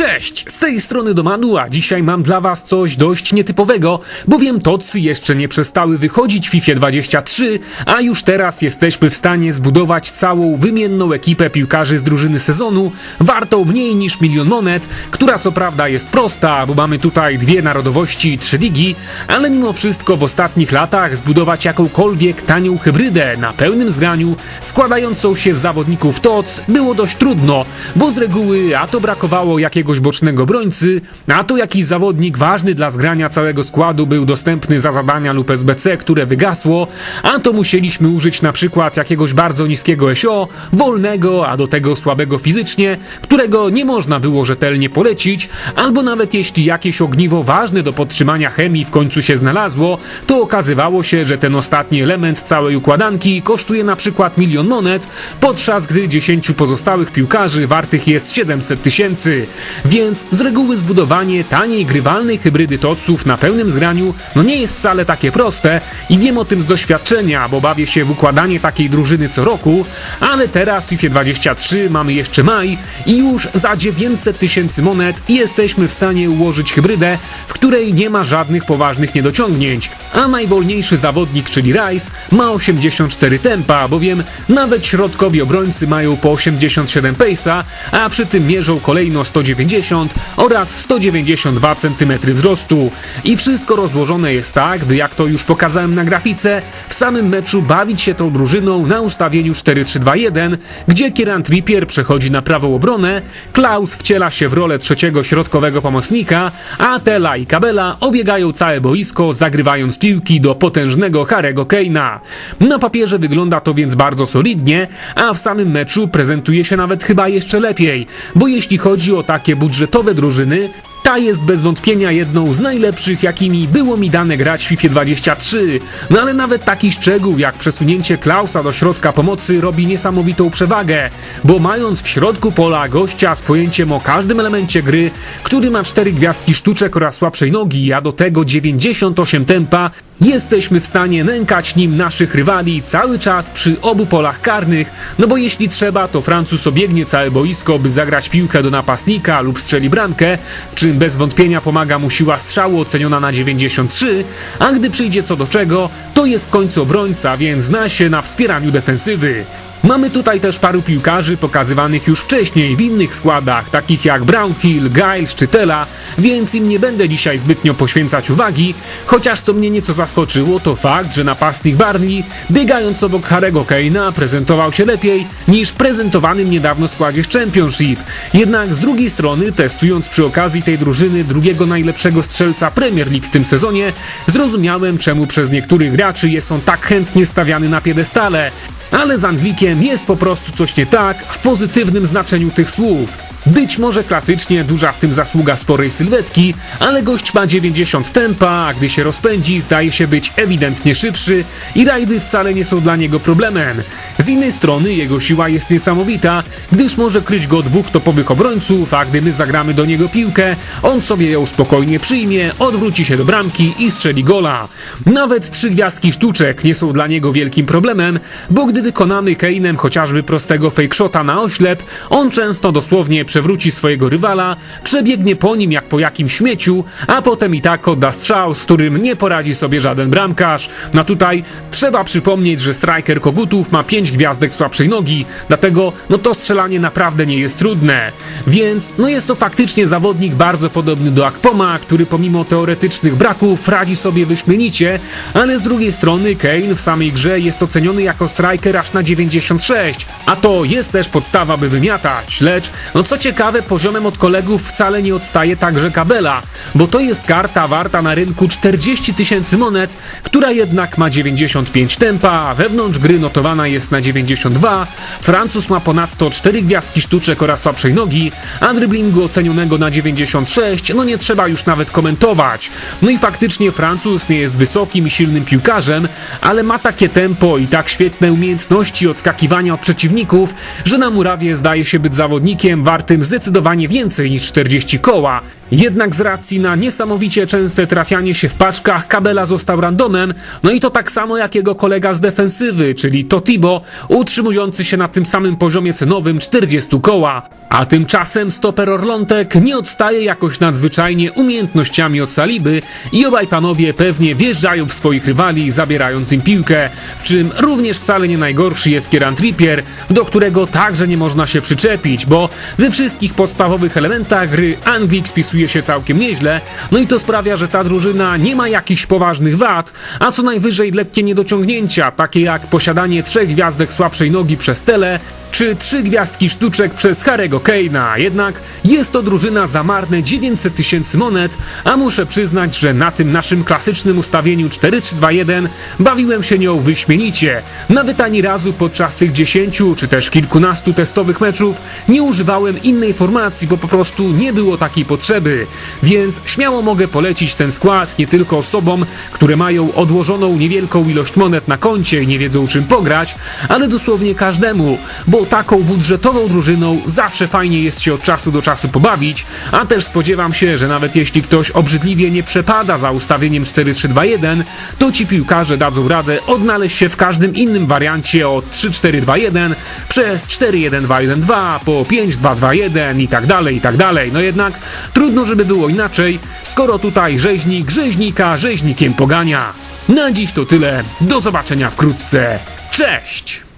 Cześć, z tej strony Domanu, a dzisiaj mam dla was coś dość nietypowego, bowiem tocy jeszcze nie przestały wychodzić w FIFA 23, a już teraz jesteśmy w stanie zbudować całą wymienną ekipę piłkarzy z drużyny sezonu, wartą mniej niż milion monet, która co prawda jest prosta, bo mamy tutaj dwie narodowości i trzy ligi, ale mimo wszystko w ostatnich latach zbudować jakąkolwiek tanią hybrydę na pełnym zgraniu, składającą się z zawodników TOC, było dość trudno, bo z reguły a to brakowało jakiegoś bocznego brońcy, a to jakiś zawodnik ważny dla zgrania całego składu był dostępny za zadania lub SBC, które wygasło, a to musieliśmy użyć na przykład jakiegoś bardzo niskiego SO, wolnego, a do tego słabego fizycznie, którego nie można było rzetelnie polecić, albo nawet jeśli jakieś ogniwo ważne do podtrzymania chemii w końcu się znalazło, to okazywało się, że ten ostatni element całej układanki kosztuje na przykład milion monet, podczas gdy 10 pozostałych piłkarzy wartych jest 700 tysięcy. Więc z reguły zbudowanie taniej, grywalnej hybrydy toców na pełnym zgraniu no nie jest wcale takie proste i wiem o tym z doświadczenia, bo bawię się w układanie takiej drużyny co roku, ale teraz w FIFA 23 mamy jeszcze maj i już za 900 tysięcy monet jesteśmy w stanie ułożyć hybrydę, w której nie ma żadnych poważnych niedociągnięć, a najwolniejszy zawodnik, czyli Rice, ma 84 tempa, bowiem nawet środkowi obrońcy mają po 87 pace'a, a przy tym mierzą kolejno 190 oraz 192 cm wzrostu. I wszystko rozłożone jest tak, by jak to już pokazałem na grafice, w samym meczu bawić się tą drużyną na ustawieniu 4-3-2-1, gdzie Kieran Trippier przechodzi na prawą obronę, Klaus wciela się w rolę trzeciego środkowego pomocnika, a Tela i Kabela obiegają całe boisko, zagrywając piłki do potężnego Harego Kane'a. Na papierze wygląda to więc bardzo solidnie, a w samym meczu prezentuje się nawet chyba jeszcze lepiej, bo jeśli chodzi o takie budżetowe drużyny, ta jest bez wątpienia jedną z najlepszych, jakimi było mi dane grać w FIFA 23. No ale nawet taki szczegół jak przesunięcie Klausa do środka pomocy robi niesamowitą przewagę, bo mając w środku pola gościa z pojęciem o każdym elemencie gry, który ma 4 gwiazdki sztuczek oraz słabszej nogi, a do tego 98 tempa, jesteśmy w stanie nękać nim naszych rywali cały czas przy obu polach karnych, no bo jeśli trzeba, to Francuz obiegnie całe boisko, by zagrać piłkę do napastnika lub strzeli bramkę, w czym bez wątpienia pomaga mu siła strzału oceniona na 93, a gdy przyjdzie co do czego, to jest w końcu obrońca, więc zna się na wspieraniu defensywy. Mamy tutaj też paru piłkarzy pokazywanych już wcześniej w innych składach, takich jak Brownhill, Giles czy Tela, więc im nie będę dzisiaj zbytnio poświęcać uwagi, chociaż co mnie nieco zaskoczyło to fakt, że napastnik Barney, biegając obok Harego Kane'a, prezentował się lepiej niż prezentowanym niedawno składzie Championship. Jednak z drugiej strony, testując przy okazji tej drużyny drugiego najlepszego strzelca Premier League w tym sezonie, zrozumiałem czemu przez niektórych graczy jest on tak chętnie stawiany na piedestale. Ale z Anglikiem jest po prostu coś nie tak w pozytywnym znaczeniu tych słów. Być może klasycznie duża w tym zasługa sporej sylwetki, ale gość ma 90 tempa, a gdy się rozpędzi zdaje się być ewidentnie szybszy i rajdy wcale nie są dla niego problemem. Z innej strony jego siła jest niesamowita, gdyż może kryć go dwóch topowych obrońców, a gdy my zagramy do niego piłkę, on sobie ją spokojnie przyjmie, odwróci się do bramki i strzeli gola. Nawet trzy gwiazdki sztuczek nie są dla niego wielkim problemem, bo gdy wykonamy Kane'em chociażby prostego fake shota na oślep, on często dosłownie przewróci swojego rywala, przebiegnie po nim jak po jakimś śmieciu, a potem i tak odda strzał, z którym nie poradzi sobie żaden bramkarz. No tutaj trzeba przypomnieć, że striker Kogutów ma 5 gwiazdek słabszej nogi, dlatego no to strzelanie naprawdę nie jest trudne. Więc no jest to faktycznie zawodnik bardzo podobny do Akpoma, który pomimo teoretycznych braków radzi sobie wyśmienicie, ale z drugiej strony Kane w samej grze jest oceniony jako striker aż na 96, a to jest też podstawa, by wymiatać, lecz no co ciekawe, poziomem od kolegów wcale nie odstaje także Kabela, bo to jest karta warta na rynku 40 tysięcy monet, która jednak ma 95 tempa, a wewnątrz gry notowana jest na 92. Francuz ma ponadto 4 gwiazdki sztuczek oraz słabszej nogi, a dryblingu ocenionego na 96, no nie trzeba już nawet komentować. No i faktycznie Francuz nie jest wysokim i silnym piłkarzem, ale ma takie tempo i tak świetne umiejętności odskakiwania od przeciwników, że na murawie zdaje się być zawodnikiem wartym zdecydowanie więcej niż 40 koła. Jednak z racji na niesamowicie częste trafianie się w paczkach, Kabela został randomem, no i to tak samo jak jego kolega z defensywy, czyli Totibo, utrzymujący się na tym samym poziomie cenowym 40 koła. A tymczasem stoper Orlątek nie odstaje jakoś nadzwyczajnie umiejętnościami od Saliby i obaj panowie pewnie wjeżdżają w swoich rywali, zabierając im piłkę, w czym również wcale nie najgorszy jest Kieran Trippier, do którego także nie można się przyczepić, bo we wszystkich podstawowych elementach gry Anglik spisuje się całkiem nieźle, no i to sprawia, że ta drużyna nie ma jakichś poważnych wad, a co najwyżej lekkie niedociągnięcia, takie jak posiadanie trzech gwiazdek słabszej nogi przez Tele, czy trzy gwiazdki sztuczek przez Harego Kane'a. Jednak jest to drużyna za marne 900 tysięcy monet, a muszę przyznać, że na tym naszym klasycznym ustawieniu 4-3-2-1 bawiłem się nią wyśmienicie. Nawet ani razu podczas tych 10 czy też kilkunastu testowych meczów nie używałem innej formacji, bo po prostu nie było takiej potrzeby. Więc śmiało mogę polecić ten skład nie tylko osobom, które mają odłożoną niewielką ilość monet na koncie i nie wiedzą czym pograć, ale dosłownie każdemu, taką budżetową drużyną zawsze fajnie jest się od czasu do czasu pobawić, a też spodziewam się, że nawet jeśli ktoś obrzydliwie nie przepada za ustawieniem 4-3-2-1, to ci piłkarze dadzą radę odnaleźć się w każdym innym wariancie od 3-4-2-1 przez 4-1-2-1-2 po 5-2-2-1 i tak dalej, i tak dalej. No jednak trudno, żeby było inaczej, skoro tutaj rzeźnik rzeźnika rzeźnikiem pogania. Na dziś to tyle, do zobaczenia wkrótce, cześć!